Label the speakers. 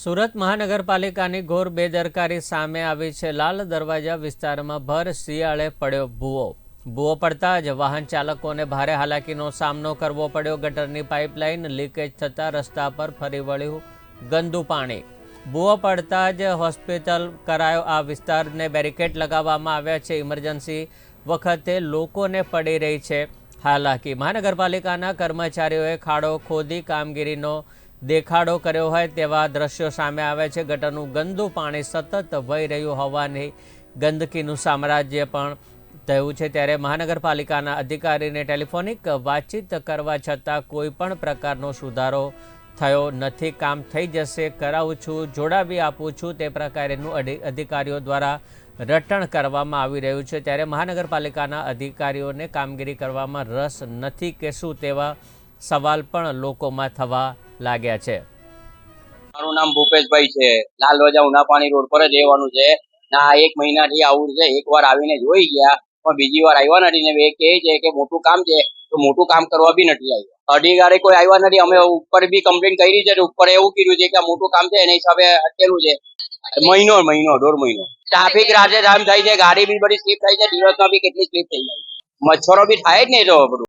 Speaker 1: સુરત મહાનગરપાલિકાની ઘોર બેદરકારી સામે આવી છે લાલ દરવાજા વિસ્તારમાં ભર શિયાળે પડ્યો ભૂવો. ભૂવો પડતા જ વાહન ચાલકોને ભારે હાલાકીનો સામનો કરવો પડ્યો. ગટરની પાઇપલાઇન લીકેજ થતાં રસ્તા પર ફરી વળ્યું ગંદુ પાણી. ભૂવો પડતા જ હોસ્પિટલ કરાયો આ વિસ્તારને બેરિકેડ લગાવવામાં આવ્યા છે. ઇમરજન્સી વખતે લોકોને પડી રહી છે હાલાકી. મહાનગરપાલિકાના કર્મચારીઓએ ખાડો ખોદી કામગીરીનો દેખાડો કર્યો હોય તેવા દ્રશ્યો સામે આવે છે. ગટરનું ગંદુ પાણી સતત વહી રહ્યું હોવાની ગંદકીનું સામ્રાજ્ય પણ થયું છે. ત્યારે મહાનગરપાલિકાના અધિકારીને ટેલિફોનિક વાતચીત કરવા છતાં કોઈ પણ પ્રકારનો સુધારો થયો નથી. કામ થઈ જશે, કરાવું છું, જોડાવી આપું છું તે પ્રકારેનું અધિ- અધિકારીઓ દ્વારા રટણ કરવામાં આવી રહ્યું છે. ત્યારે મહાનગરપાલિકાના અધિકારીઓને કામગીરી કરવામાં રસ નથી કે શું તેવા સવાલ પણ લોકોમાં થવા લાગ્યા છે.
Speaker 2: મારું નામ ભૂપેશભાઈ છે. લાલ રોજા ઉનાપાણી રોડ પર જ રહેવાનું છે. ના એક મહિનાથી આવું છે. એક વાર આવીને જોઈ ગયા, પણ બીજી વાર આવ્યા નથી. ને કહે છે કે મોટું કામ છે, તો મોટું કામ કરવા બી નથી આવ્યા. અધિકારી કોઈ આવ્યા નથી. અમે ઉપર બી કમ્પ્લેન કરી છે ઉપર એવું કીધું છે કે મોટું કામ છે, એના હિસાબે અટકેલું છે. મહિનો મહિનો, દોઢ મહિનો. ટ્રાફિક રાતે જામ થાય છે, ગાડી બી બધી સ્લીપ થાય છે, દિવસમાં બી કેટલી સ્લીપ થઈ જાય મચ્છરો બી થાય જ નહીં તો બધું.